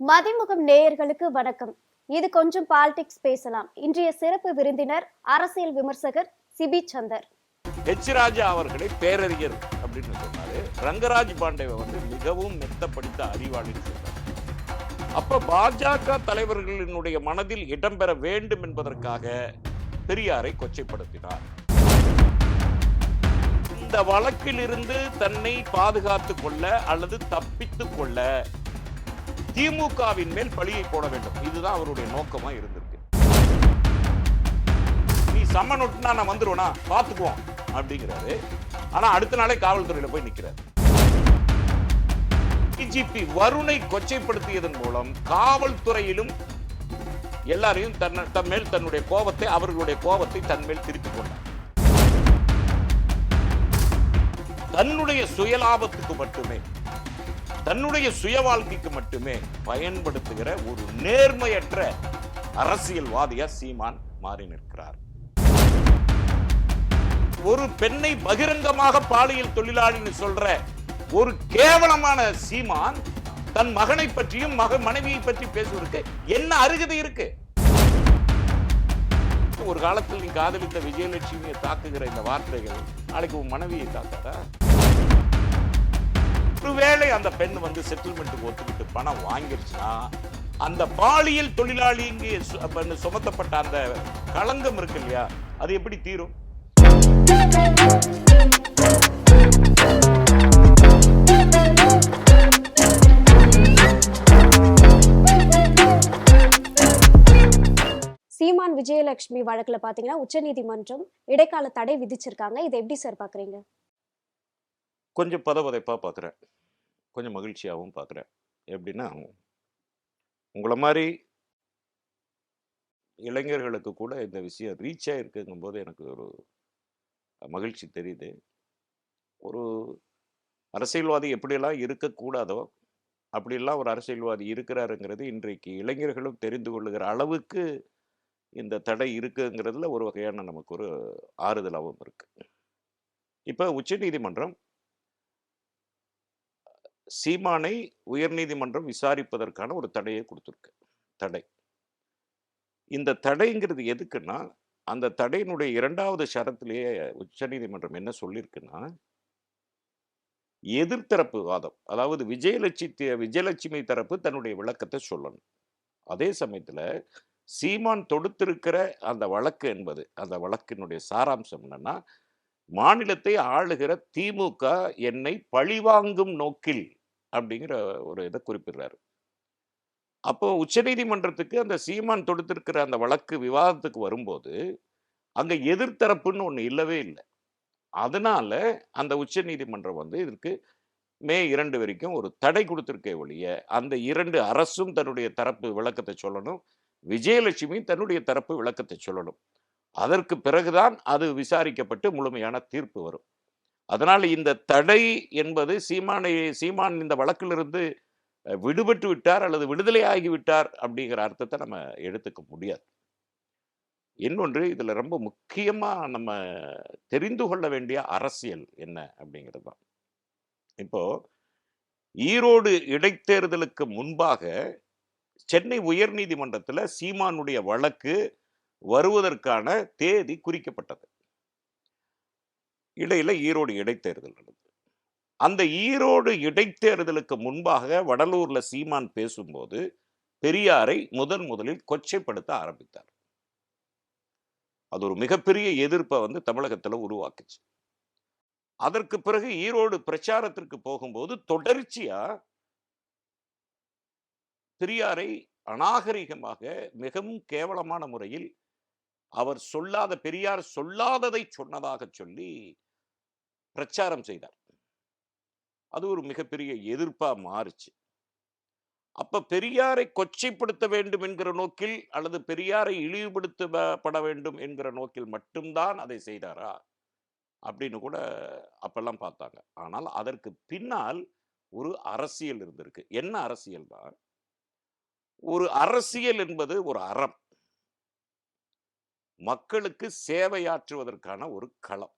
மதிமுகம் நேயர்களுக்கு வணக்கம். இது கொஞ்சம் பாலிடிக்ஸ் பேசலாம். இன்றைய சிறப்பு விருந்தினர் அரசியல் விமர்சகர் சிபி சந்தர். ஹெச் ராஜா அவர்களை பேரறிஞர் அப்படின்னு சொன்னாரு. ரங்கராஜ் பாண்டேவை வந்து மிகவும் மெத்த படித்த அறிவாளின்னு சொன்னார் அப்ப பாஜக தலைவர்களினுடைய மனதில் இடம்பெற வேண்டும் என்பதற்காக பெரியாரை கொச்சைப்படுத்தினார். இந்த வழக்கில் இருந்து தன்னை பாதுகாத்துக் கொள்ள அல்லது தப்பித்துக் கொள்ள திமுகவின் மேல் பழியை போட வேண்டும். இதுதான் அவருடைய நோக்கமா இருந்திருக்கு. நீ சம்மனுட்டுனா நான் வந்துருவேனா? பாத்துக்குவோம் அப்படிங்கிறாரு. ஆனா அடுத்த நாளே காவல்துறையில போய் நிக்கிறாரு. டிஜிபி வருணை கொச்சைப்படுத்தியதன் மூலம் காவல்துறையிலும் எல்லாரையும் தன் தன் மேல் தன்னுடைய கோபத்தை அவர்களுடைய கோபத்தை தன் மேல் திருப்பிக் கொண்டார். தன்னுடைய சுயலாபத்துக்கு மட்டுமே தன்னுடைய சுய வாழ்க்கைக்கு மட்டுமே பயன்படுத்துகிற ஒரு நேர்மையற்ற அரசியல்வாதியா சீமான் மாறி நிற்கிறார். ஒரு பெண்ணை பகிரங்கமாக பாலியல் தொழிலாளின்னு சொல்ற ஒரு கேவலமான சீமான் தன் மகனை பற்றியும் மக மனைவியை பற்றி பேசுவதற்கு என்ன அருகதை இருக்கு? ஒரு காலத்தில் நீ காதலித்த விஜயலட்சுமியை தாக்குகிற இந்த வார்த்தைகள் நாளைக்கு உன் மனைவியை தாக்காதா? ஒருவேளை அந்த பெண் வந்து செட்டில்மெண்ட்டுக்கு ஒத்துக்கிட்டு பணம் வாங்கிருச்சுன்னா அந்த பாலியல் தொழிலாளி சுமத்தப்பட்ட அந்த களங்கம் இருக்கு இல்லையா அது எப்படி தீரும்? சீமான் விஜயலட்சுமி வழக்குல பாத்தீங்கன்னா உச்சநீதிமன்றம் இடைக்கால தடை விதிச்சிருக்காங்க. இதை எப்படி சார் பாக்குறீங்க? கொஞ்சம் பதவதைப்பாக பார்க்குறேன் கொஞ்சம் மகிழ்ச்சியாகவும் பார்க்குறேன் எப்படின்னா உங்களை மாதிரி இளைஞர்களுக்கு கூட இந்த விஷயம் ரீச் ஆகிருக்குங்கும்போது எனக்கு ஒரு மகிழ்ச்சி தெரியுது. ஒரு அரசியல்வாதி எப்படியெல்லாம் இருக்கக்கூடாதோ அப்படிலாம் ஒரு அரசியல்வாதி இருக்கிறாருங்கிறது இன்றைக்கு இளைஞர்களும் தெரிந்து கொள்ளுகிற அளவுக்கு இந்த தடை இருக்குங்கிறதுல ஒரு வகையான நமக்கு ஒரு ஆறுதலாகவும் இருக்குது இப்போ உச்சநீதிமன்றம் சீமானை உயர்நீதிமன்றம் விசாரிப்பதற்கான ஒரு தடையை கொடுத்துருக்கு. தடை. இந்த தடைங்கிறது எதுக்குன்னா அந்த தடையினுடைய இரண்டாவது ஷரத்திலேயே உச்சநீதிமன்றம் என்ன சொல்லியிருக்குன்னா எதிர்த்தரப்பு வாதம். அதாவது விஜயலட்சுமி விஜயலட்சுமி தரப்பு தன்னுடைய விளக்கத்தை சொல்லணும். அதே சமயத்துல சீமான் தொடுத்திருக்கிற அந்த வழக்கு என்பது அந்த வழக்கினுடைய சாராம்சம் என்னன்னா மாநிலத்தை ஆளுகிற திமுக என்னை பழிவாங்கும் நோக்கில் அப்படிங்கிற ஒரு இதை குறிப்பிடுறாரு. அப்போ உச்சநீதிமன்றத்துக்கு அந்த சீமான் தொடுத்திருக்கிற அந்த வழக்கு விவாதத்துக்கு வரும்போது அங்கே எதிர்த்தரப்புன்னு ஒன்று இல்லவே இல்லை. அதனால அந்த உச்சநீதிமன்றம் வந்து இதற்கு மே இரண்டு வரைக்கும் ஒரு தடை கொடுத்துருக்கே ஒழிய அந்த இரண்டு அரசும் தன்னுடைய தரப்பு விளக்கத்தை சொல்லணும் விஜயலட்சுமி தன்னுடைய தரப்பு விளக்கத்தை சொல்லணும். அதற்கு பிறகுதான் அது விசாரிக்கப்பட்டு முழுமையான தீர்ப்பு வரும். அதனால் இந்த தடை என்பது சீமானை சீமான் இந்த வழக்கிலிருந்து விடுபட்டு விட்டார் அல்லது விடுதலை ஆகிவிட்டார் அப்படிங்கிற அர்த்தத்தை நம்ம எடுத்துக்க முடியாது. இன்னொன்று இதில் ரொம்ப முக்கியமாக நம்ம தெரிந்து கொள்ள வேண்டிய அரசியல் என்ன அப்படிங்கிறது தான். இப்போ ஈரோடு இடைத்தேர்தலுக்கு முன்பாக சென்னை உயர்நீதிமன்றத்தில் சீமானுடைய வழக்கு வருவதற்கான தேதி குறிக்கப்பட்டது. இடையில ஈரோடு இடைத்தேர்தல் நடந்தது. அந்த ஈரோடு இடைத்தேர்தலுக்கு முன்பாக வடலூர்ல சீமான் பேசும்போது பெரியாரை முதன் முதலில் கொச்சைப்படுத்த ஆரம்பித்தார். அது ஒரு மிகப்பெரிய எதிர்ப்பை வந்து தமிழகத்துல உருவாக்குச்சு. அதற்கு பிறகு ஈரோடு பிரச்சாரத்திற்கு போகும்போது தொடர்ச்சியா பெரியாரை அநாகரிகமாக மிகவும் கேவலமான முறையில் அவர் சொல்லாத பெரியார் சொல்லாததை சொன்னதாக சொல்லி பிரச்சாரம் செய்தார். அது ஒரு மிகப்பெரிய எதிர்ப்பாக மாறுச்சு. அப்ப பெரியாரை கொச்சைப்படுத்த வேண்டும் என்கிற நோக்கில் அல்லது பெரியாரை இழிவுபடுத்தப்பட வேண்டும் என்கிற நோக்கில் மட்டும்தான் அதை செய்தாரா? அப்படின்னு கூட அப்பெல்லாம் பார்த்தாங்க. ஆனால் அதற்கு பின்னால் ஒரு அரசியல் இருந்திருக்கு. என்ன அரசியல் தான் ஒரு அரசியல் என்பது ஒரு அறம். மக்களுக்கு சேவையாற்றுவதற்கான ஒரு களம்.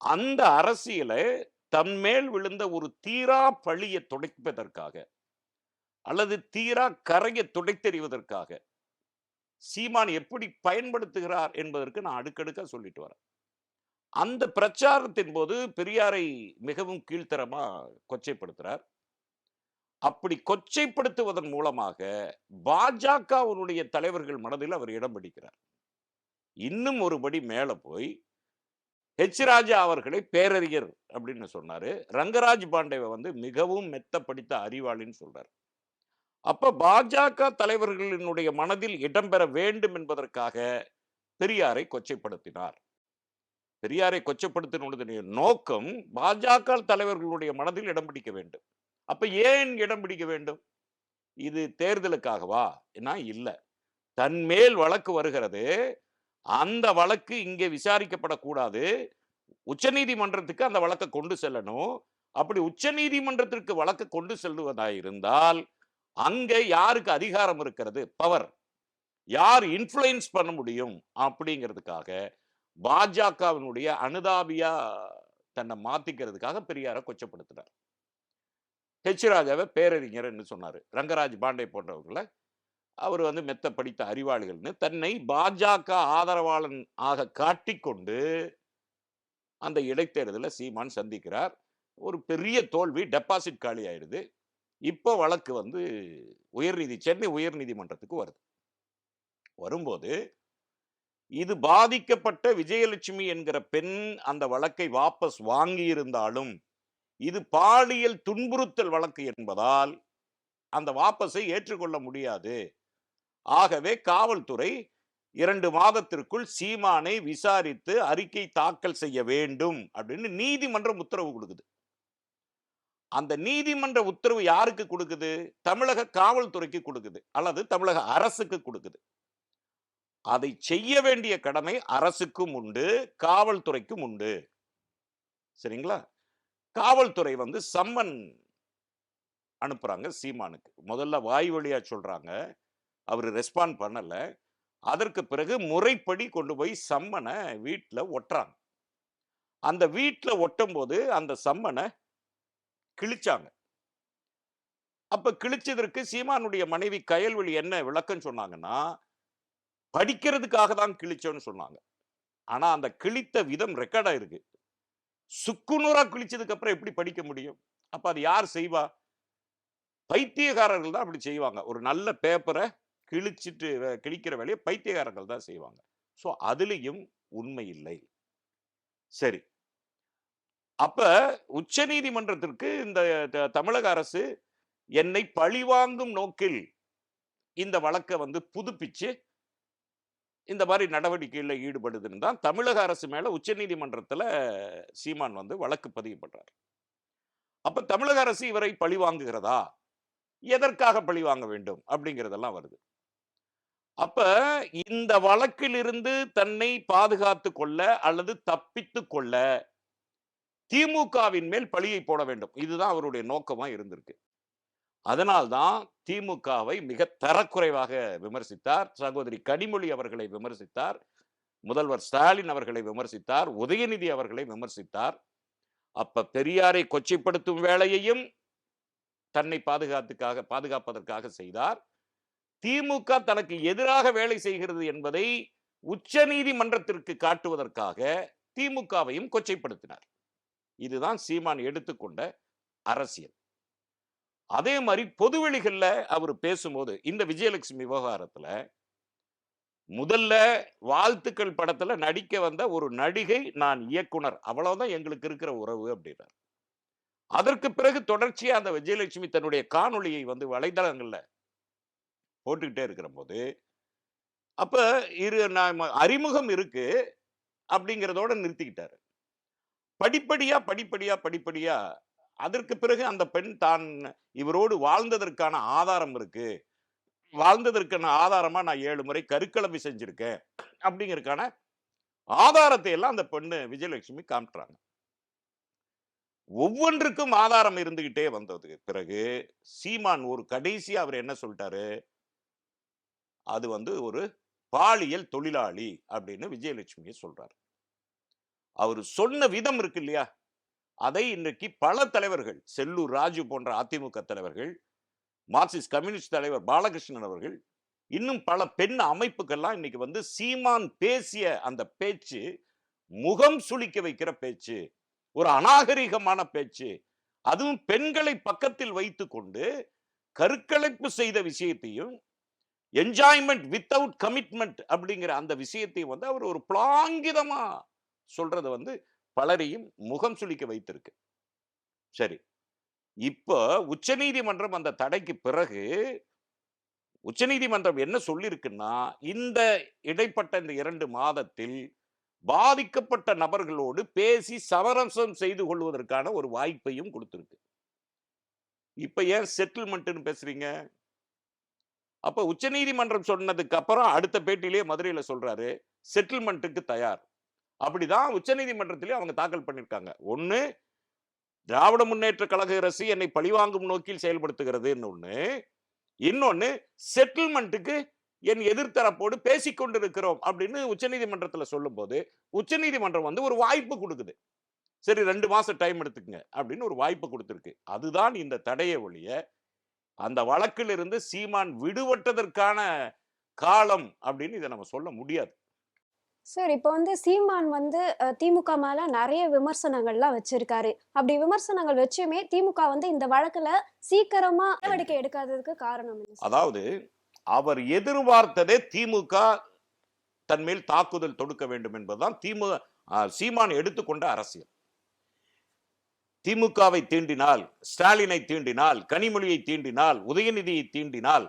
அந்த அரசியலை தன்மேல் விழுந்த ஒரு தீரா பழியை துடைப்பதற்காக அல்லது தீரா கரையை துடைத்தெறிவதற்காக சீமான் எப்படி பயன்படுத்துகிறார் என்பதற்கு நான் அடுக்கடுக்காக சொல்லிட்டு வரேன். அந்த பிரச்சாரத்தின் போது பெரியாரை மிகவும் கீழ்த்தரமாக கொச்சைப்படுத்துகிறார் அப்படி கொச்சைப்படுத்துவதன் மூலமாக பாஜகவினுடைய தலைவர்கள் மனதில் அவர் இடம் பிடிக்கிறார். இன்னும் ஒருபடி மேல போய் ஹெச் ராஜா அவர்களை பேரறிஞர் அப்படின்னு சொன்னாரு. ரங்கராஜ் பாண்டேவை வந்து மிகவும் மெத்த படித்த அறிவாளின்னு சொல்றாரு. அப்ப பாஜக தலைவர்களினுடைய மனதில் இடம்பெற வேண்டும் என்பதற்காக பெரியாரை கொச்சைப்படுத்தினார். பெரியாரை கொச்சப்படுத்தினுடைய நோக்கம் பாஜக தலைவர்களுடைய மனதில் இடம் பிடிக்க வேண்டும். அப்ப ஏன் இடம் பிடிக்க வேண்டும்? இது தேர்தலுக்காகவா? என்ன இல்ல. தன் மேல் வழக்கு வருகிறது. அந்த வழக்கு இங்கே விசாரிக்கப்படக்கூடாது. உச்சநீதிமன்றத்துக்கு அந்த வழக்கை கொண்டு செல்லணும். அப்படி உச்சநீதிமன்றத்திற்கு வழக்கு கொண்டு செல்வதாயிருந்தால் அங்கே யாருக்கு அதிகாரம் இருக்கிறது? பவர். யார் இன்ஃப்ளூயன்ஸ் பண்ண முடியும்? அப்படிங்கிறதுக்காக பாஜகவினுடைய அனுதாபியா தன்னை மாத்திக்கிறதுக்காக பெரியாரை கொச்சப்படுத்தினார். ஹெச் ராஜாவை பேரறிஞர்னு சொன்னார். ரங்கராஜ் பாண்டே போன்றவர்களை. அவர் வந்து மெத்த படித்த அறிவாளிகள்னு தன்னை பாஜக ஆதரவாளன் ஆக காட்டிக்கொண்டு அந்த இடைத்தேர்தலில் சீமான் சந்திக்கிறார். ஒரு பெரிய தோல்வி டெபாசிட் காலி ஆயிடுது. இப்போ வழக்கு வந்து உயர்நீதி சென்னை உயர்நீதிமன்றத்துக்கு வருது. வரும்போது இது பாதிக்கப்பட்ட விஜயலட்சுமி என்கிற பெண் அந்த வழக்கை வாபஸ் வாங்கியிருந்தாலும் இது பாலியல் துன்புறுத்தல் வழக்கு என்பதால் அந்த வாபஸை ஏற்றுக்கொள்ள முடியாது. ஆகவே காவல்துறை இரண்டு மாதத்திற்குள் சீமானை விசாரித்து அறிக்கை தாக்கல் செய்ய வேண்டும் அப்படின்னு நீதிமன்றம் உத்தரவு கொடுக்குது. அந்த நீதிமன்ற உத்தரவு யாருக்கு கொடுக்குது? தமிழக காவல்துறைக்கு கொடுக்குது. அல்லது தமிழக அரசுக்கு கொடுக்குது. அதை செய்ய வேண்டிய கடமை அரசுக்கும் உண்டு காவல்துறைக்கும் உண்டு. சரிங்களா? காவல்துறை வந்து சம்மன் அனுப்புறாங்க சீமானுக்கு. முதல்ல வாய் வழியா சொல்றாங்க. அவர் ரெஸ்பாண்ட் பண்ணல. அதற்கு பிறகு முறைப்படி கொண்டு போய் சம்மனை வீட்டில் ஒட்டுறாங்க. அந்த வீட்டில் ஒட்டும் போது அந்த சம்மனை கிழிச்சாங்க. அப்ப கிழிச்சதற்கு சீமானுடைய மனைவி கயல்வெளி என்ன விளக்கம் சொன்னாங்கன்னா படிக்கிறதுக்காக தான் கிழிச்சோன்னு சொன்னாங்க. ஆனா அந்த கிழித்த விதம் ரெக்கார்ட் ஆயிருக்கு. சுக்குநூறா குளிச்சதுக்கு அப்புறம் எப்படி படிக்க முடியும்? அப்ப அது யார் செய்வா? பைத்தியக்காரர்கள் தான் அப்படி செய்வாங்க. ஒரு நல்ல பேப்பரை கிழிச்சிட்டு கிழிக்கிற வேலையை பைத்தியக்காரர்கள் தான் செய்வாங்க. ஸோ அதுலேயும் உண்மை இல்லை. சரி. அப்ப உச்ச நீதிமன்றத்திற்கு இந்த த- தமிழக அரசு என்னை பழிவாங்கும் நோக்கில் இந்த வழக்கை வந்து புதுப்பிச்சு இந்த மாதிரி நடவடிக்கையில் ஈடுபடுதுன்னு தான் தமிழக அரசு மேல உச்ச நீதிமன்றத்துல சீமான் வந்து வழக்கு பதிவு பண்றார். அப்ப தமிழக அரசு இவரை பழி வாங்குகிறதா? எதற்காக பழி வாங்க வேண்டும்? அப்படிங்கிறதெல்லாம் வருது. அப்ப இந்த வழக்கிலிருந்து தன்னை பாதுகாத்து கொள்ள அல்லது தப்பித்து கொள்ள திமுகவின் மேல் பழியை போட வேண்டும். இதுதான் அவருடைய நோக்கமா இருந்திருக்கு. அதனால்தான் திமுகவை மிக தரக்குறைவாக விமர்சித்தார். சகோதரி கனிமொழி அவர்களை விமர்சித்தார். முதல்வர் ஸ்டாலின் அவர்களை விமர்சித்தார். உதயநிதி அவர்களை விமர்சித்தார். அப்ப பெரியாரை கொச்சைப்படுத்தும் வேலையையும் தன்னை பாதுகாத்துக்காக பாதுகாப்பதற்காக செய்தார். திமுக தனக்கு எதிராக வேலை செய்கிறது என்பதை உச்ச நீதிமன்றத்திற்கு காட்டுவதற்காக திமுகவையும் கொச்சைப்படுத்தினார். இதுதான் சீமான் எடுத்துக்கொண்ட அரசியல். அதே மாதிரி பொதுவெளிகள்ல அவர் பேசும்போது இந்த விஜயலட்சுமி விவகாரத்துல முதல்ல வாழ்த்துக்கள் படத்துல நடிக்க வந்த ஒரு நடிகை நான் இயக்குனர். அவ்வளவுதான் எங்களுக்கு இருக்கிற உறவு அப்படின்னார். அதற்கு பிறகு தொடர்ச்சியா அந்த விஜயலட்சுமி தன்னுடைய காணொளியை வந்து வலைதளங்களில் போட்டுக்கிட்டே இருக்கிற போது அப்ப இரு நாம அறிமுகம் இருக்கு அப்படிங்கிறதோட நிறுத்திக்கிட்டாரு. படிப்படியா படிப்படியா படிப்படியா அதற்கு பிறகு அந்த பெண் தான் இவரோடு வாழ்ந்ததற்கான ஆதாரம் இருக்கு. வாழ்ந்ததற்கான ஆதாரமா நான் ஏழு முறை கருக்கலமை செஞ்சிருக்கேன். அப்படிங்கறதுக்கான ஆதாரத்தை எல்லாம் அந்த பெண்ணு விஜயலட்சுமி காமிட்டுறாங்க ஒவ்வொன்றுக்கும் ஆதாரம் இருந்துகிட்டே வந்ததுக்கு பிறகு சீமான் ஒரு கடைசியா அவர் என்ன சொல்லிட்டாரு? அது வந்து ஒரு பாலியல் தொழிலாளி அப்படின்னு விஜயலட்சுமியை சொல்றாரு. அவர் சொன்ன விதம் இருக்கு இல்லையா? அதை இன்றைக்கு பல தலைவர்கள் செல்லூர் ராஜு போன்ற அதிமுக தலைவர்கள் மார்க்சிஸ்ட் கம்யூனிஸ்ட் தலைவர் பாலகிருஷ்ணன் அவர்கள் இன்னும் பல பெண் அமைப்புகள்லாம் இன்னைக்கு வந்து சீமான் பேசிய அந்த பேச்சு முகம் சுளிக்க வைக்கிற பேச்சு ஒரு அநாகரிகமான பேச்சு அதுவும் பெண்களை பக்கத்தில் வைத்து கொண்டு கருக்கலைப்பு செய்த விஷயத்தையும் என்ஜாய்மெண்ட் வித்தவுட் கமிட்மெண்ட் அப்படிங்கிற அந்த விஷயத்தையும் வந்து அவர் ஒரு பிளாங்கிதமாக சொல்றது வந்து பலரையும் முகம் சுளிக்க வைத்திருக்கு. சரி. இப்போ உச்சநீதிமன்றம் அந்த தடைக்கு பிறகு உச்சநீதிமன்றம் என்ன சொல்லியிருக்குன்னா இந்த இடைப்பட்ட இந்த இரண்டு மாதத்தில் பாதிக்கப்பட்ட நபர்களோடு பேசி சமரசம் செய்து கொள்வதற்கான ஒரு வாய்ப்பையும் கொடுத்துருக்கு. இப்ப ஏன் செட்டில்மெண்ட்னு பேசுறீங்க? அப்ப உச்சநீதிமன்றம் சொன்னதுக்கு அப்புறம் அடுத்த பேட்டிலேயே மதுரையில சொல்றாரு செட்டில்மெண்ட்டுக்கு தயார். அப்படிதான் உச்சநீதிமன்றத்திலே அவங்க தாக்கல் பண்ணியிருக்காங்க. ஒன்று திராவிட முன்னேற்ற கழக அரசு என்னை பழிவாங்கும் நோக்கில் செயல்படுத்துகிறதுன்னு ஒன்று இன்னொன்னு செட்டில்மெண்ட்டுக்கு என் எதிர்த்தரப்போடு பேசிக்கொண்டிருக்கிறோம் அப்படின்னு உச்சநீதிமன்றத்தில் சொல்லும்போது உச்சநீதிமன்றம் வந்து ஒரு வாய்ப்பு கொடுக்குது. சரி ரெண்டு மாதம் டைம் எடுத்துக்கங்க அப்படின்னு ஒரு வாய்ப்பு கொடுத்துருக்கு. அதுதான் இந்த தடையை ஒழிய அந்த வழக்கிலிருந்து சீமான் விடுபட்டதற்கான காலம் அப்படின்னு இதை நம்ம சொல்ல முடியாது. சார் இப்போ வந்து சீமான் வந்து அஹ், திமுக மேல நிறைய விமர்சனங்கள்லாம் வச்சிருக்காரு அப்படி விமர்சனங்கள் வச்சுமே திமுக வந்து இந்த வழக்குல சீக்கிரமா நடவடிக்கை எடுக்காததுக்கு காரணம் என்ன சார்? அதாவது அவர் எதிர்பார்த்ததே திமுக தன் மேல் தாக்குதல் தொடுக்க வேண்டும் என்பதுதான் திமுக ஆ, சீமான் எடுத்துக்கொண்ட அரசியல் திமுகவை தீண்டினால் ஸ்டாலினை தீண்டினால் கனிமொழியை தீண்டினால் உதயநிதியை தீண்டினால்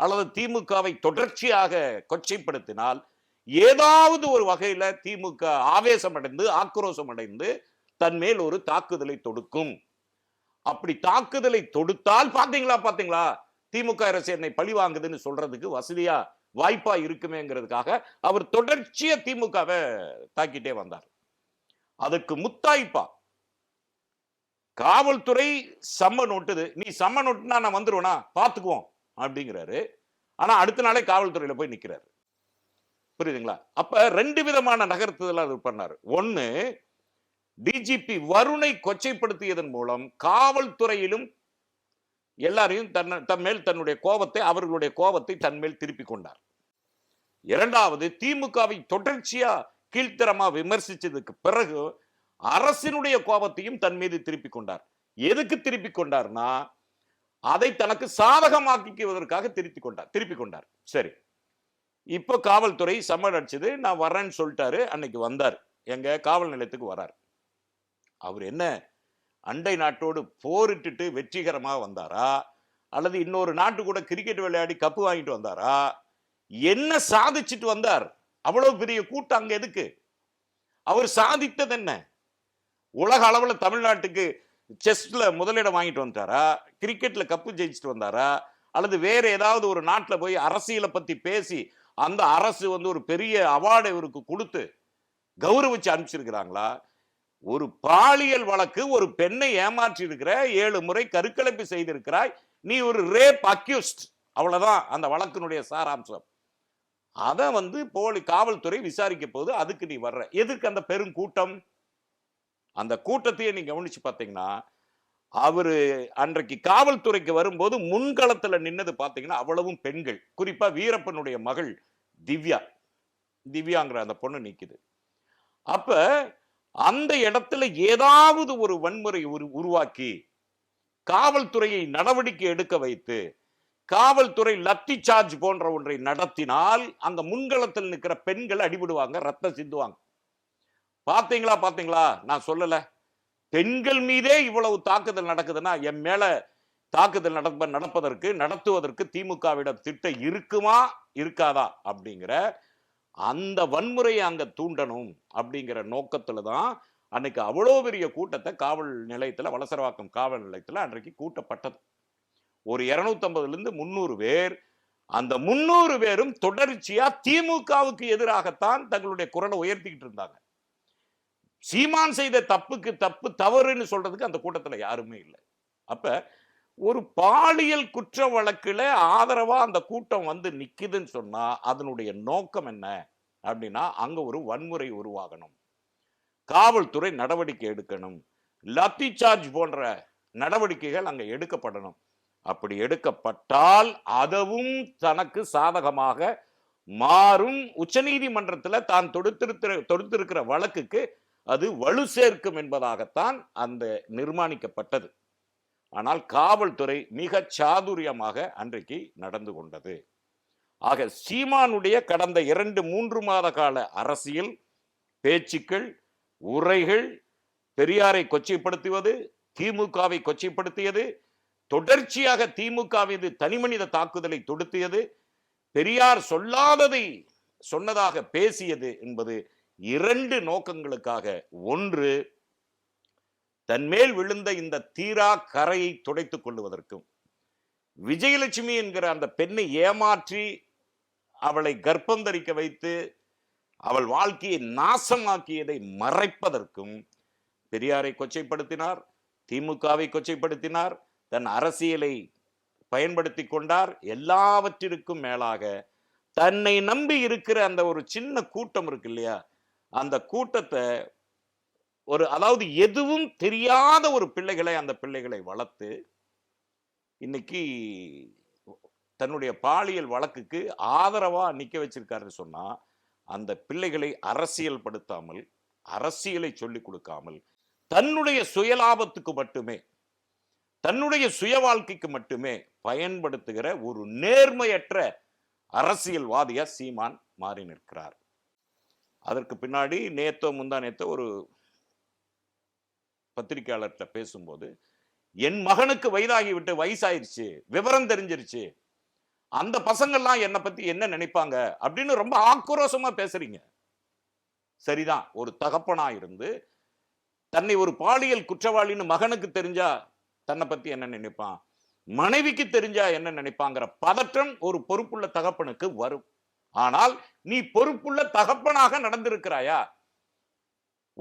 அல்லது திமுகவை தொடர்ச்சியாக கொச்சைப்படுத்தினால் ஏதாவது ஒரு வகையில திமுக ஆவேசம் அடைந்து ஆக்ரோஷம் அடைந்து தன் மேல் ஒரு தாக்குதலை தொடுக்கும். அப்படி தாக்குதலை தொடுத்தால் பாத்தீங்களா பாத்தீங்களா? திமுக அரசு என்னை பழி வாங்குதுன்னு சொல்றதுக்கு வசதியா வாய்ப்பா இருக்குமேங்கிறதுக்காக அவர் தொடர்ச்சியா திமுகவை தாக்கிட்டே வந்தார். அதுக்கு முத்தாய்ப்பா காவல்துறை சம்ம நோட்டுது. நீ சம்ம நோட்டுனா நான் வந்துருவேனா? பார்த்துக்குவோம் அப்படிங்கிறாரு. ஆனா அடுத்த நாளே காவல்துறையில போய் நிக்கிறாரு. புரியுதுங்களா? அப்ப ரெண்டு விதமான நகர்த்துதல் அவர் பண்ணாரு. ஒன்னு டிஜிபி வருணை கொச்சைப்படுத்தியதன் மூலம் காவல்துறையிலும் எல்லாரையும் தன் தன் மேல் தன்னுடைய கோபத்தை அவர்களுடைய கோபத்தை தன் மேல் திருப்பி கொண்டார். இரண்டாவது திமுகவை தொடர்ச்சியா கீழ்த்தரமா விமர்சிச்சதுக்கு பிறகு அரசினுடைய கோபத்தையும் தன் மீது திருப்பி கொண்டார். எதுக்கு திருப்பி கொண்டார்னா அதை தனக்கு சாதகமாக்கிக்குவதற்காக திருப்பி கொண்டார் திருப்பி கொண்டார். சரி. இப்போ காவல்துறை சம்மன் அடிச்சது நான் வரேன்னு சொல்லிட்டாரு அன்னைக்கு வந்தார். எங்கள் காவல் நிலையத்துக்கு வரார். அவர் என்ன அண்டை நாட்டோடு போரிட்டுட்டு வெற்றிகரமாக வந்தாரா? அல்லது இன்னொரு நாட்டு கூட கிரிக்கெட் விளையாடி கப்பு வாங்கிட்டு வந்தாரா? என்ன சாதிச்சுட்டு வந்தார்? அவ்வளோ பெரிய கூட்டம் அங்கே எதுக்கு? அவர் சாதித்தது என்ன? உலக அளவில் தமிழ்நாட்டுக்கு செஸ்ல முதலிடம் வாங்கிட்டு வந்தாரா கிரிக்கெட்ல கப்பு ஜெயிச்சுட்டு வந்தாரா? அல்லது வேற ஏதாவது ஒரு நாட்டில் போய் அரசியலை பத்தி பேசி அந்த அரசு வந்து ஒரு பெரிய அவார்டை இவருக்கு கொடுத்து கௌரவிச்சு அனுப்பிச்சிருக்கிறாங்களா? ஒரு பாலியல் வழக்கு ஒரு பெண்ணை ஏமாற்றி இருக்கிற ஏழு முறை கருக்கலைப்பு செய்திருக்கிறாய் நீ ஒரு ரேப் அக்யூஸ்ட் அவ்வளவுதான் அந்த வழக்கினுடைய சாராம்சம். அதை வந்து போலி காவல்துறை விசாரிக்க போது அதுக்கு நீ வர்ற. எதுக்கு அந்த பெருங்கூட்டம் அந்த கூட்டத்தையே நீ கவனிச்சு பார்த்தீங்கன்னா அவரு அன்றைக்கு காவல்துறைக்கு வரும்போது முன்களத்துல நின்னது பார்த்தீங்கன்னா அவ்வளவும் பெண்கள். குறிப்பா வீரப்பனுடைய மகள். திவ்யா. திவ்யாங்கிற அந்த பொண்ணு நிற்கிது அப்ப அந்த இடத்துல ஏதாவது ஒரு வன்முறை உரு உருவாக்கி காவல்துறையை நடவடிக்கை எடுக்க வைத்து காவல்துறை லத்தி சார்ஜ் போன்ற ஒன்றை நடத்தினால் அங்க முன்களத்தில் நிற்கிற பெண்கள் அடிபடுவாங்க ரத்தம் சிந்துவாங்க. பார்த்தீங்களா பார்த்தீங்களா? நான் சொல்லலை. பெண்கள் மீதே இவ்வளவு தாக்குதல் நடக்குதுன்னா என் மேல தாக்குதல் நடப்ப நடப்பதற்கு நடத்துவதற்கு திமுகவிடம் திட்டம் இருக்குமா இருக்காதா அப்படிங்கிற அந்த வன்முறையை அங்க தூண்டணும் அப்படிங்கிற நோக்கத்துல தான் அன்னைக்கு அவ்வளோ பெரிய கூட்டத்தை காவல் நிலையத்துல வலசரவாக்கம் காவல் நிலையத்தில் அன்றைக்கு கூட்டப்பட்டது. ஒரு 250 இருந்து முந்நூறு பேர் அந்த முந்நூறு பேரும் தொடர்ச்சியா திமுகவுக்கு எதிராகத்தான் தங்களுடைய குரலை உயர்த்திக்கிட்டு இருந்தாங்க. சீமான் செய்த தப்புக்கு தப்பு தவறுன்னு சொல்றதுக்கு அந்த கூட்டத்துல யாருமே இல்லை. அப்ப ஒரு பாலியல் குற்ற வழக்கில் ஆதரவாக அந்த கூட்டம் வந்து நிற்கிதுன்னு சொன்னால் அதனுடைய நோக்கம் என்ன அப்படின்னா அங்கே ஒரு வன்முறை உருவாகணும். காவல்துறை நடவடிக்கை எடுக்கணும். லத்தி சார்ஜ் போன்ற நடவடிக்கைகள் அங்கே எடுக்கப்படணும். அப்படி எடுக்கப்பட்டால் அதுவும் தனக்கு சாதகமாக மாறும். உச்சநீதிமன்றத்தில் தான் தொடுத்திருக்கிற தொடுத்திருக்கிற வழக்குக்கு அது வலு சேர்க்கும் என்பதாகத்தான் அந்த நிர்மாணிக்கப்பட்டது. ஆனால் காவல்துறை மிக சாதுரியமாக அன்றைக்கு நடந்து கொண்டது. ஆக சீமானுடைய கடந்த இரண்டு மூன்று மாத கால அரசியல் பேச்சுக்கள் உரைகள் பெரியாரை கொச்சைப்படுத்துவது திமுகவை கொச்சைப்படுத்தியது தொடர்ச்சியாக திமுக மீது தனிமனித தாக்குதலை தொடுத்தியது பெரியார் சொல்லாததை சொன்னதாக பேசியது என்பது இரண்டு நோக்கங்களுக்காக. ஒன்று தன்மேல் விழுந்த இந்த தீரா கரையை துடைத்துக் கொள்வதற்கும் விஜயலட்சுமி என்கிற அந்த பெண்ணை ஏமாற்றி அவளை கர்ப்பம் தரிக்க வைத்து அவள் வாழ்க்கையை நாசமாக்கியதை மறைப்பதற்கும் பெரியாரை கொச்சைப்படுத்தினார் திமுகவை கொச்சைப்படுத்தினார் தன் அரசியலை பயன்படுத்தி கொண்டார். எல்லாவற்றிற்கும் மேலாக தன்னை நம்பி இருக்கிற அந்த ஒரு சின்ன கூட்டம் இருக்கு இல்லையா? அந்த கூட்டத்தை ஒரு அதாவது எதுவும் தெரியாத ஒரு பிள்ளைகளை அந்த பிள்ளைகளை வளர்த்து இன்னைக்கு தன்னுடைய பாலியல் வழக்குக்கு ஆதரவாக நிற்க வச்சிருக்காருன்னு சொன்னால் அந்த பிள்ளைகளை அரசியல் படுத்தாமல் அரசியலை சொல்லிக் கொடுக்காமல் தன்னுடைய சுயலாபத்துக்கு மட்டுமே தன்னுடைய சுய வாழ்க்கைக்கு மட்டுமே பயன்படுத்துகிற ஒரு நேர்மையற்ற அரசியல்வாதியாக சீமான் மாறி நிற்கிறார். அதற்கு பின்னாடி நேத்தோ முந்தா நேத்தோ ஒரு பத்திரிகையாளர்கிட்ட பேசும்போது என் மகனுக்கு வயதாகி விட்டு வயசாயிருச்சு விவரம் தெரிஞ்சிருச்சு. அந்த பசங்கள்லாம் என்னை பத்தி என்ன நினைப்பாங்க? அப்படின்னு ரொம்ப ஆக்ரோஷமா பேசுறீங்க. சரிதான் ஒரு தகப்பனா இருந்து தன்னை ஒரு பாலியல் குற்றவாளின்னு மகனுக்கு தெரிஞ்சா தன்னை பத்தி என்ன நினைப்பான்? மனைவிக்கு தெரிஞ்சா என்ன நினைப்பாங்கிற பதற்றம் ஒரு பொறுப்புள்ள தகப்பனுக்கு வரும். ஆனால் நீ பொறுப்புள்ள தகப்பனாக நடந்திருக்கிறாயா?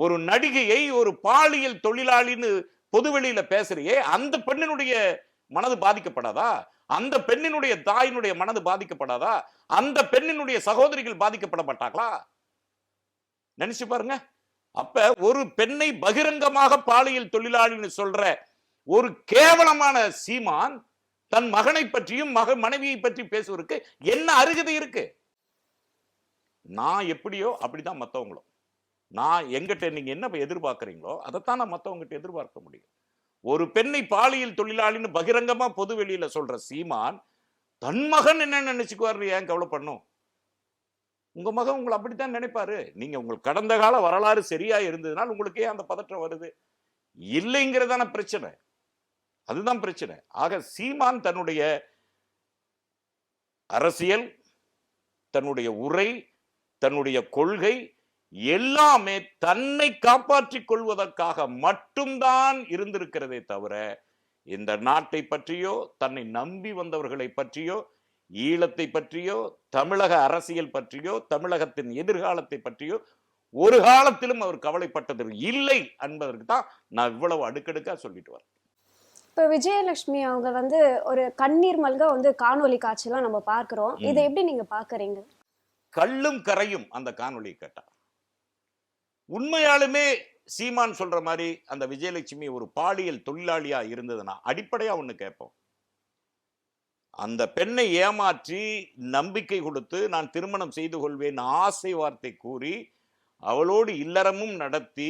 ஒரு நடிகையை ஒரு பாலியல் தொழிலாளின்னு பொதுவெளியில பேசுறியே அந்த பெண்ணினுடைய மனது பாதிக்கப்படாதா? அந்த பெண்ணினுடைய தாயினுடைய மனது பாதிக்கப்படாதா? அந்த பெண்ணினுடைய சகோதரிகள் பாதிக்கப்பட மாட்டாங்களா நினைச்சு பாருங்க. அப்ப ஒரு பெண்ணை பகிரங்கமாக பாலியல் தொழிலாளின்னு சொல்ற ஒரு கேவலமான சீமான் தன் மகனை பற்றியும் மக மனைவியை பற்றி பேசுவதற்கு என்ன அருகதை இருக்கு? நான் எப்படியோ அப்படிதான் மத்தவங்களும். நான் எங்கிட்ட நீங்கள் என்ன எதிர்பார்க்குறீங்களோ அதைத்தான் நான் மற்றவங்ககிட்ட எதிர்பார்க்க முடியும். ஒரு பெண்ணை பாலியல் தொழிலாளின்னு பகிரங்கமாக பொது வெளியில் சொல்கிற சீமான் தன் மகன் என்ன நினச்சிக்குவார்னு ஏன் கவலை பண்ணும் உங்கள் மகன் உங்களை அப்படித்தான் நினைப்பாரு. நீங்கள் உங்களுக்கு கடந்த கால வரலாறு சரியாக இருந்ததுனால் உங்களுக்கு ஏன் அந்த பதற்றம் வருது. இல்லைங்கிறதான பிரச்சனை. அதுதான் பிரச்சனை. ஆக சீமான் தன்னுடைய அரசியல் தன்னுடைய உரை தன்னுடைய கொள்கை எல்லாமே தன்னை காப்பாற்றிக் கொள்வதற்காக மட்டும்தான் இருந்திருக்கிறதே தவிர இந்த நாட்டை பற்றியோ தன்னை நம்பி வந்தவர்களை பற்றியோ ஈழத்தை பற்றியோ தமிழக அரசியல் பற்றியோ தமிழகத்தின் எதிர்காலத்தை பற்றியோ ஒரு காலத்திலும் அவர் கவலைப்பட்டது இல்லை என்பதற்கு தான் நான் இவ்வளவு அடுக்கடுக்கா சொல்லிட்டு வரேன். இப்ப விஜயலட்சுமி அவங்க வந்து ஒரு கண்ணீர் மல்க வந்து காணொலி காட்சிலாம் நம்ம பார்க்கிறோம். இதை எப்படி நீங்க பாக்குறீங்க கல்லும் கரையும் அந்த காணொளி கேட்டா உண்மையாலுமே சீமான் சொல்ற மாதிரி அந்த விஜயலட்சுமி ஒரு பாலியல் தொழிலாளியா இருந்ததுன்னா அடிப்படையா ஒண்ணு கேட்போம். அந்த பெண்ணை ஏமாற்றி நம்பிக்கை கொடுத்து நான் திருமணம் செய்து கொள்வேன் ஆசை வார்த்தை கூறி அவளோடு இல்லறமும் நடத்தி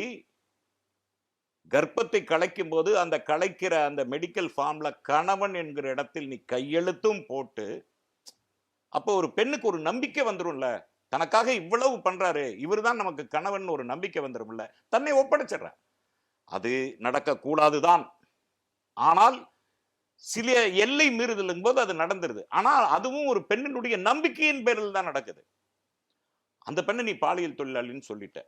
கர்ப்பத்தை கலைக்கும் போது அந்த கலைக்கிற அந்த மெடிக்கல் ஃபார்ம்ல கணவன் என்கிற இடத்தில் நீ கையெழுத்தும் போட்டு அப்போ ஒரு பெண்ணுக்கு ஒரு நம்பிக்கை வந்துரும்ல. தனக்காக இவ்வளவு பண்றாரு இவர்தான் நமக்கு கணவன் ஒரு நம்பிக்கை வந்துடும்ல தன்னை ஒப்படைச்சிடுற அது நடக்கக்கூடாதுதான். ஆனால் சில எல்லை மீறுதலுங்கும் போது அது நடந்துருது. ஆனால் அதுவும் ஒரு பெண்ணினுடைய நம்பிக்கையின் பேரில் தான் நடக்குது. அந்த பெண்ணை நீ பாலியல் தொழிலாளின்னு சொல்லிட்ட.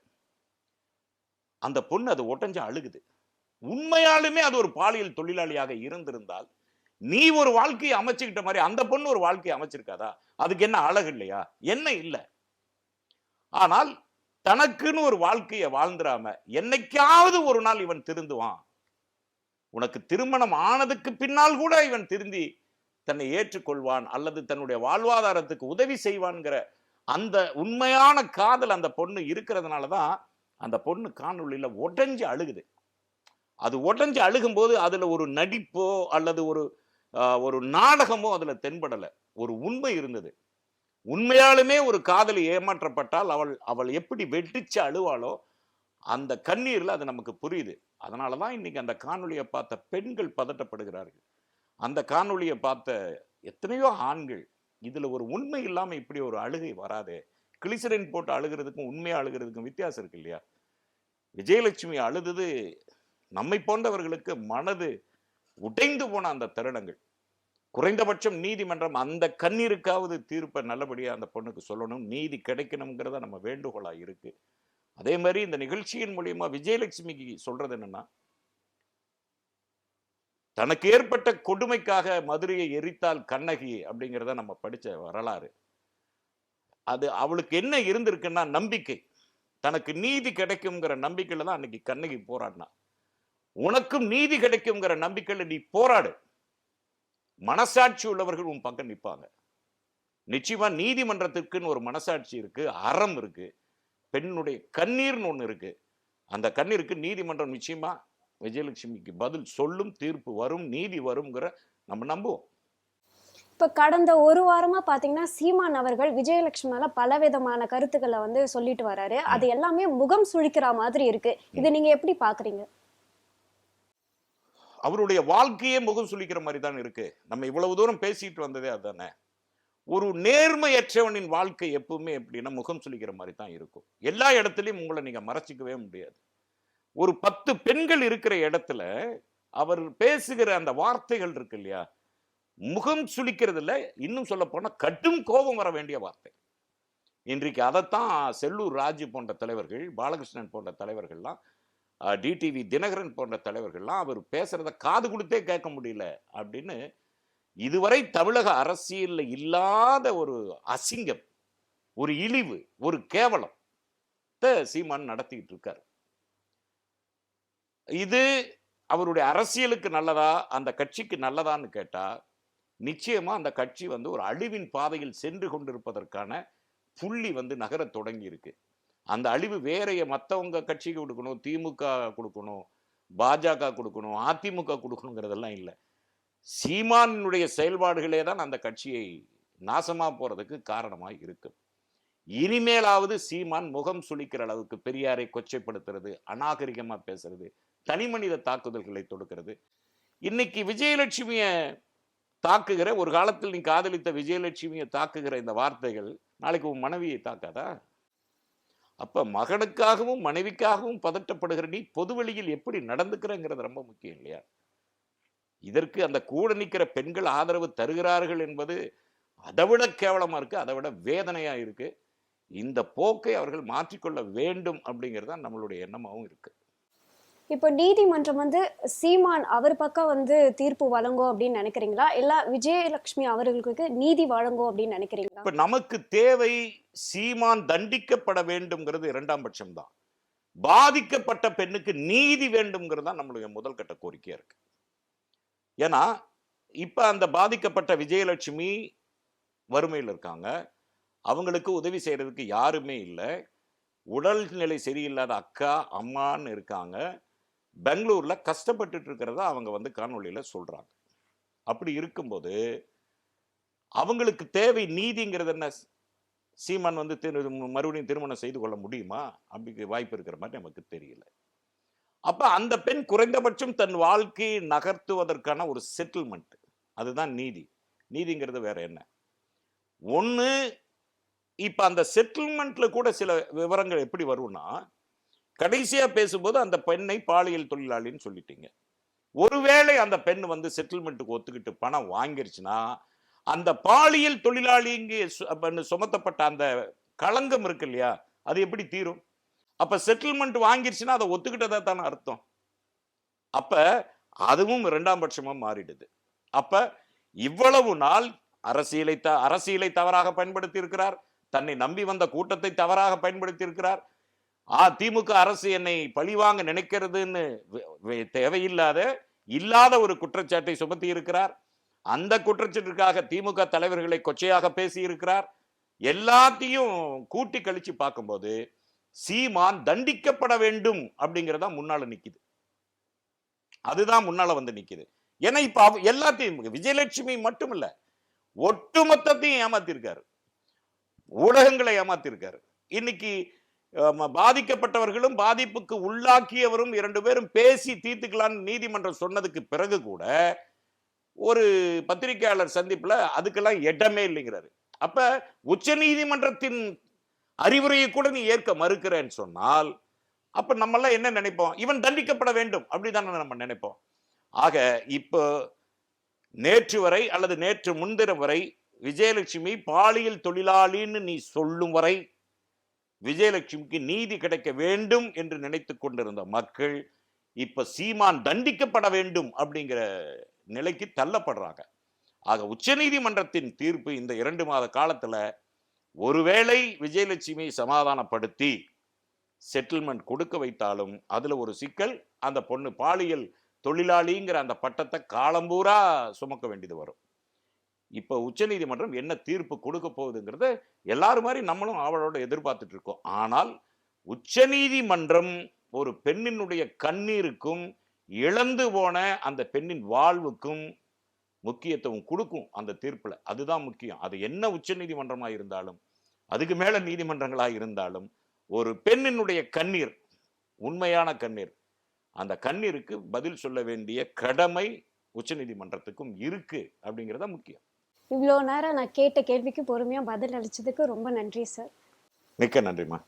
அந்த பொண்ணு அது ஒட்டஞ்சு அழுகுது. உண்மையாலுமே அது ஒரு பாலியல் தொழிலாளியாக இருந்திருந்தால் நீ ஒரு வாழ்க்கையை அமைச்சுக்கிட்ட மாதிரி அந்த பொண்ணு ஒரு வாழ்க்கையை அமைச்சிருக்காதா? அதுக்கு என்ன அழகு இல்லையா? என்ன இல்லை. ஆனால் தனக்குன்னு ஒரு வாழ்க்கையை வாழ்ந்துராம என்னைக்காவது ஒரு நாள் இவன் திருந்துவான். உனக்கு திருமணம் ஆனதுக்கு பின்னால் கூட இவன் திருந்தி தன்னை ஏற்றுக்கொள்வான் அல்லது தன்னுடைய வாழ்வாதாரத்துக்கு உதவி செய்வான்ங்கிற அந்த உண்மையான காதல் அந்த பொண்ணு இருக்கிறதுனால தான் அந்த பொண்ணு காணொலியில் உடஞ்சி அழுகுது. அது உடஞ்சி அழுகும்போது அதில் ஒரு நடிப்போ அல்லது ஒரு ஒரு நாடகமோ அதில் தென்படலை. ஒரு உண்மை இருந்தது. உண்மையாலுமே ஒரு காதலி ஏமாற்றப்பட்டால் அவள் அவள் எப்படி வெட்டிச்சு அழுவாளோ அந்த கண்ணீரில் அது நமக்கு புரியுது. அதனாலதான் இன்னைக்கு அந்த காணொளியை பார்த்த பெண்கள் பதட்டப்படுகிறார்கள். அந்த காணொளியை பார்த்த எத்தனையோ ஆண்கள் இதில் ஒரு உண்மை இல்லாமல் இப்படி ஒரு அழுகை வராதே. கிளிசரின் போட்டு அழுகிறதுக்கும் உண்மையாக அழுகிறதுக்கும் வித்தியாசம் இருக்கு இல்லையா? விஜயலட்சுமி அழுதது நம்மை போன்றவர்களுக்கு மனது உடைந்து போன அந்த தருணங்கள். குறைந்தபட்சம் நீதிமன்றம் அந்த கண்ணீருக்காவது தீர்ப்பை நல்லபடியாக அந்த பொண்ணுக்கு சொல்லணும். நீதி கிடைக்கணுங்கிறத நம்ம வேண்டுகோளாக இருக்கு. அதே மாதிரி இந்த நிகழ்ச்சியின் மூலியமா விஜயலட்சுமிக்கு சொல்றது என்னன்னா தனக்கு ஏற்பட்ட கொடுமைக்காக மதுரையை எரித்தால் கண்ணகி அப்படிங்கிறத நம்ம படிச்ச வரலாறு. அது அவளுக்கு என்ன இருந்திருக்குன்னா நம்பிக்கை. தனக்கு நீதி கிடைக்குங்கிற நம்பிக்கையில தான் அன்னைக்கு கண்ணகி போராடினா. உனக்கும் நீதி கிடைக்குங்கிற நம்பிக்கையில் நீ போராடு. மனசாட்சி உள்ளவர்கள் உன் பக்கம் நிற்பாங்க நிச்சயமா நீதிமன்றத்திற்குன்னு ஒரு மனசாட்சி இருக்கு அறம் இருக்கு பெண்ணுடைய கண்ணீர்னு ஒண்ணு இருக்கு. அந்த கண்ணீருக்கு நீதிமன்றம் நிச்சயமா விஜயலட்சுமிக்கு பதில் சொல்லும் தீர்ப்பு வரும் நீதி வருங்கிற நம்ம நம்புவோம். இப்ப கடந்த ஒரு வாரமா பாத்தீங்கன்னா சீமான் அவர்கள் விஜயலட்சுமி மேல பலவிதமான கருத்துக்களை வந்து சொல்லிட்டு வராரு. அது எல்லாமே முகம் சுழிக்கிற மாதிரி இருக்கு. இது நீங்க எப்படி பாக்குறீங்க? அவருடைய வாழ்க்கையே முகம் சுளிக்கிற மாதிரி தான் இருக்கு. நம்ம இவ்வளவு தூரம் பேசிட்டு வந்ததே அதுதானே ஒரு நேர்மையற்றவனின் வாழ்க்கை எப்பவுமே எப்படின்னா முகம் சுளிக்கிற மாதிரி தான் இருக்கும். எல்லா இடத்துலயும் உங்களை நீங்க மறைச்சிக்கவே முடியாது. ஒரு பத்து பெண்கள் இருக்கிற இடத்துல அவர் பேசுகிற அந்த வார்த்தைகள் இருக்கு இல்லையா? முகம் சுளிக்கிறது இல்ல இன்னும் சொல்ல போனா கடும் கோபம் வர வேண்டிய வார்த்தை. இன்றைக்கு அதைத்தான் செல்லூர் ராஜு போன்ற தலைவர்கள் பாலகிருஷ்ணன் போன்ற தலைவர்கள்லாம் டிடிவி தினகரன் போன்ற தலைவர்கள்லாம் அவர் பேசுறத காது கொடுத்தே கேட்க முடியல அப்படின்னு இதுவரை தமிழக அரசியலில் இல்லாத ஒரு அசிங்கம் ஒரு இழிவு ஒரு கேவலம் சீமான் நடத்திக்கிட்டு இருக்காரு. இது அவருடைய அரசியலுக்கு நல்லதா அந்த கட்சிக்கு நல்லதான்னு கேட்டால் நிச்சயமாக அந்த கட்சி வந்து ஒரு அழிவின் பாதையில் சென்று கொண்டிருப்பதற்கான புள்ளி வந்து நகர தொடங்கி இருக்கு. அந்த அழிவு வேறைய மற்றவங்க கட்சிக்கு கொடுக்கணும் திமுக கொடுக்கணும் பாஜக கொடுக்கணும் அதிமுக கொடுக்கணுங்கிறதெல்லாம் இல்லை. சீமானினுடைய செயல்பாடுகளே தான் அந்த கட்சியை நாசமாக போகிறதுக்கு காரணமாக இருக்கு. இனிமேலாவது சீமான் முகம் சுளிக்கிற அளவுக்கு பெரியாரை கொச்சைப்படுத்துறது அநாகரிகமாக பேசுறது தனிமனித தாக்குதல்களை தொடுக்கிறது. இன்னைக்கு விஜயலட்சுமியை தாக்குகிற ஒரு காலத்தில் நீ காதலித்த விஜயலட்சுமியை தாக்குகிற இந்த வார்த்தைகள் நாளைக்கு உன் மனைவியை தாக்காதா? அப்போ மகனுக்காகவும் மனைவிக்காகவும் பதட்டப்படுகிற நீ பொதுவெளியில் எப்படி நடந்துக்கிறங்கிறது ரொம்ப முக்கியம் இல்லையா? இதற்கு அந்த கூட நிற்கிற பெண்கள் ஆதரவு தருகிறார்கள் என்பது அதை விட இருக்குது அதை விட வேதனையாக இருக்குது இந்த போக்கை அவர்கள் மாற்றிக்கொள்ள வேண்டும் அப்படிங்கிறது தான் நம்மளுடைய எண்ணமாகவும் இருக்குது இப்போ நீதிமன்றம் வந்து சீமான் அவர் பக்கம் வந்து தீர்ப்பு வழங்கும் அப்படின்னு நினைக்கிறீங்களா? இல்ல விஜயலட்சுமி அவர்களுக்கு நீதி வழங்கும் அப்படின்னு நினைக்கிறீங்களா? இப்ப நமக்கு தேவை சீமான் தண்டிக்கப்பட வேண்டும்ங்கிறது இரண்டாம் பட்சம் தான் பாதிக்கப்பட்ட பெண்ணுக்கு நீதி வேண்டும்ங்கிறது தான் நம்மளுடைய முதல் கட்ட கோரிக்கையா இருக்கு. ஏன்னா இப்ப அந்த பாதிக்கப்பட்ட விஜயலட்சுமி வறுமையில் இருக்காங்க. அவங்களுக்கு உதவி செய்யறதுக்கு யாருமே இல்லை. உடல்நிலை சரியில்லாத அக்கா அம்மான்னு இருக்காங்க. பெங்களூரில் கஷ்டப்பட்டுட்டு இருக்கிறத அவங்க வந்து காணொலியில் சொல்கிறாங்க அப்படி இருக்கும்போது அவங்களுக்கு தேவை நீதிங்கிறது என்ன? சீமான் வந்து திரு மறுபடியும் திருமணம் செய்து கொள்ள முடியுமா? அப்படி வாய்ப்பு இருக்கிற மாதிரி நமக்கு தெரியல. அப்போ அந்த பெண் குறைந்தபட்சம் தன் வாழ்க்கையை நகர்த்துவதற்கான ஒரு செட்டில்மெண்ட் அதுதான் நீதி. நீதிங்கிறது வேற என்ன? ஒன்று இப்போ அந்த செட்டில்மெண்ட்டில் கூட சில விவரங்கள் எப்படி வரும்னா கடைசியாக பேசும்போது அந்த பெண்ணை பாலியல் தொழிலாளின்னு சொல்லிட்டீங்க. ஒருவேளை அந்த பெண் வந்து செட்டில்மெண்ட்டுக்கு ஒத்துக்கிட்டு பணம் வாங்கிருச்சுன்னா அந்த பாலியல் தொழிலாளிங்க சு- சுமத்தப்பட்ட அந்த களங்கம் இருக்கு இல்லையா அது எப்படி தீரும்? அப்ப செட்டில்மெண்ட் வாங்கிருச்சுன்னா அதை ஒத்துக்கிட்டதா தானே அர்த்தம்? அப்ப அதுவும் இரண்டாம் பட்சமா மாறிடுது. அப்ப இவ்வளவு நாள் அரசியலை த அரசியலை தவறாக பயன்படுத்தி இருக்கிறார் தன்னை நம்பி வந்த கூட்டத்தை தவறாக பயன்படுத்தி இருக்கிறார் ஆ திமுக அரசு என்னை பழிவாங்க நினைக்கிறதுன்னு தேவையில்லாத இல்லாத ஒரு குற்றச்சாட்டை சுமத்தி இருக்கிறார். அந்த குற்றச்சாட்டிற்காக திமுக தலைவர்களை கொச்சையாக பேசி இருக்கிறார். எல்லாத்தையும் கூட்டி கழிச்சு பார்க்கும்போது சீமான் தண்டிக்கப்பட வேண்டும் அப்படிங்கறதா முன்னால நிக்குது. அதுதான் முன்னால வந்து நிக்குது. ஏன்னா இப்ப எல்லாத்தையும் விஜயலட்சுமி மட்டும் இல்ல ஒட்டுமொத்தத்தையும் ஏமாத்திருக்காரு. ஊடகங்களை ஏமாத்திருக்காரு. இன்னைக்கு பாதிக்கப்பட்டவர்களும் பாதிப்புக்கு உள்ளாக்கியவரும் இரண்டு பேரும் பேசி தீர்த்துக்கலாம்னு நீதிமன்றம் சொன்னதுக்கு பிறகு கூட ஒரு பத்திரிகையாளர் சந்திப்பில் அதுக்கெல்லாம் இடமே இல்லைங்கிறாரு. அப்ப உச்ச நீதிமன்றத்தின் அறிவுரையை கூட நீ ஏற்க மறுக்கிறேன்னு சொன்னால் அப்ப நம்மெல்லாம் என்ன நினைப்போம்? இவன் தண்டிக்கப்பட வேண்டும் அப்படிதானே நம்ம நினைப்போம். ஆக இப்போ நேற்று வரை அல்லது நேற்று முன்தினம் வரை விஜயலட்சுமி பாலியல் தொழிலாளின்னு நீ சொல்லும் வரை விஜயலட்சுமிக்கு நீதி கிடைக்க வேண்டும் என்று நினைத்து கொண்டிருந்த மக்கள் இப்ப சீமான் தண்டிக்கப்பட வேண்டும் அப்படிங்கிற நிலைக்கு தள்ளப்படுறாங்க. ஆக உச்சநீதிமன்றத்தின் தீர்ப்பு இந்த இரண்டு மாத காலத்துல ஒருவேளை விஜயலட்சுமி சமாதானப்படுத்தி செட்டில்மெண்ட் கொடுக்க வைத்தாலும் அதுல ஒரு சிக்கல் அந்த பொண்ணு பாலியல் தொழிலாளிங்கிற அந்த பட்டத்தை காலம்பூரா சுமக்க வேண்டியது வரும். இப்போ உச்சநீதிமன்றம் என்ன தீர்ப்பு கொடுக்க போகுதுங்கிறத எல்லாரும் மாதிரி நம்மளும் அவளோட எதிர்பார்த்துட்டு இருக்கோம். ஆனால் உச்சநீதிமன்றம் ஒரு பெண்ணினுடைய கண்ணீருக்கும் இழந்து போன அந்த பெண்ணின் வாழ்வுக்கும் முக்கியத்துவம் கொடுக்கும் அந்த தீர்ப்பில். அதுதான் முக்கியம். அது என்ன உச்சநீதிமன்றமாக இருந்தாலும் அதுக்கு மேலே நீதிமன்றங்களாக இருந்தாலும் ஒரு பெண்ணினுடைய கண்ணீர் உண்மையான கண்ணீர் அந்த கண்ணீருக்கு பதில் சொல்ல வேண்டிய கடமை உச்சநீதிமன்றத்துக்கும் இருக்கு அப்படிங்கிறத முக்கியம். இவ்வளோ நேரம் நான் கேட்ட கேள்விக்கு பொறுமையா பதில் அளித்ததுக்கு ரொம்ப நன்றி சார். மிக்க நன்றிம்மா.